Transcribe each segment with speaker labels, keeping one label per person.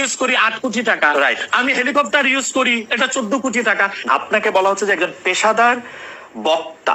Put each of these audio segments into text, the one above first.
Speaker 1: Use করি আট কোটি টাকা।
Speaker 2: রাইট
Speaker 1: আমি হেলিকপ্টার ইউজ করি এটা চোদ্দ কোটি টাকা।
Speaker 2: আপনাকে বলা হচ্ছে যে একজন পেশাদার বক্তা।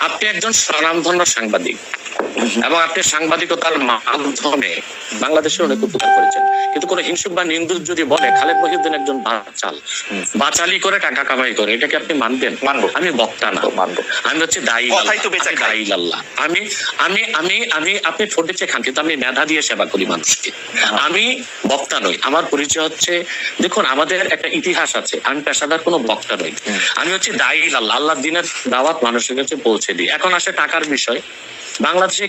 Speaker 1: আপনি একজন স্বনামধন্য সাংবাদিক। এবং আপনি সাংবাদিকতার মাধ্যমে বাংলাদেশের অনেক উপকার করেছেন। কিন্তু কোন হিংসুক বা নিন্দুক যদি বলে খালেদ মহিউদ্দিন একজন বাচাল বাচালি করে টাকা কামাই করে এটাকে আপনি মানবেন?
Speaker 2: মানবো।
Speaker 1: আমি বক্তা না।
Speaker 2: মানবো।
Speaker 1: আমি হচ্ছে দায়ী দায়ী আল্লাহ। আমি আমি আমি আমি আপনি দিচ্ছে খান কিন্তু আমি মেধা দিয়ে সেবা করি মানুষকে। আমি বক্তা নই। আমার পরিচয় হচ্ছে দেখুন আমাদের একটা ইতিহাস আছে। আমি পেশাদার কোনো বক্তা নই। আমি হচ্ছে দায়ী আল্লাহ। আল্লাহ দিনের দাওয়াত মানুষের কাছে পৌঁছে দিই। এখন আসে টাকার বিষয়। বাংলাদেশে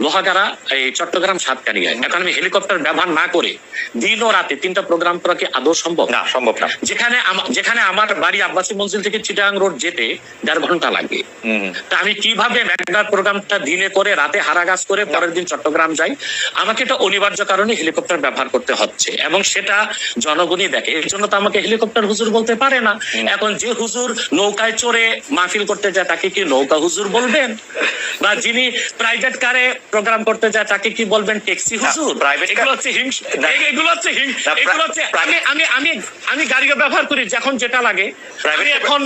Speaker 1: লোহাগাড়া এই চট্টগ্রাম সাতকানিয়ায় এখন আমি হেলিকপ্টার ব্যবহার না করে দিন ও রাতে তিনটা প্রোগ্রাম করা কি আদৌ সম্ভব?
Speaker 2: না সম্ভব না।
Speaker 1: যেখানে যেখানে আমার বাড়ি আব্বাসী মঞ্জিল থেকে চিটাং রোড যেতে দেড় ঘণ্টা লাগে। তা আমি কীভাবে ম্যাগনার প্রোগ্রামটা দিনে করে রাতে হারাগাছ করে পরের দিন চট্টগ্রাম যাই? আমাকে এটা অনিবার্য কারণে হেলিকপ্টার ব্যবহার করতে হচ্ছে এবং সেটা জনগণই দেখে। এর জন্য তো আমাকে হেলিকপ্টার হুজুর বলতে পারে না। এখন যে হুজুর নৌকায় চড়ে মাহফিল করতে যায় তাকে কি নৌকা হুজুর বলবেন? বা যিনি প্রাইভেট কারে প্রোগ্রাম করতে যায় তাকে কি বলবেন ট্যাক্সি হুজুর?
Speaker 2: car-
Speaker 1: এগুলো হচ্ছে হিংস এগুলো হচ্ছে হিংস এগুলো হচ্ছে আমি আমি আমি আমি গাড়িও ব্যবহার করি যখন যেটা লাগে। আমি এখন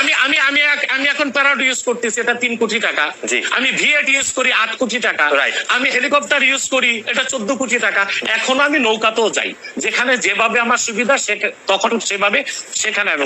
Speaker 1: আমি আমি আমি আমি এখন প্যারাড ইউজ করতেছি এটা তিন কোটি টাকা। আমি ভিএট ইউজ করি আট কোটি টাকা. আমি হেলিকপ্টার ইউজ করি এটা চোদ্দ কোটি টাকা। এখন আমি নৌকাতেও যাই। যেখানে যেভাবে আমার সুবিধা সে তখন সেভাবে সেখানে আমি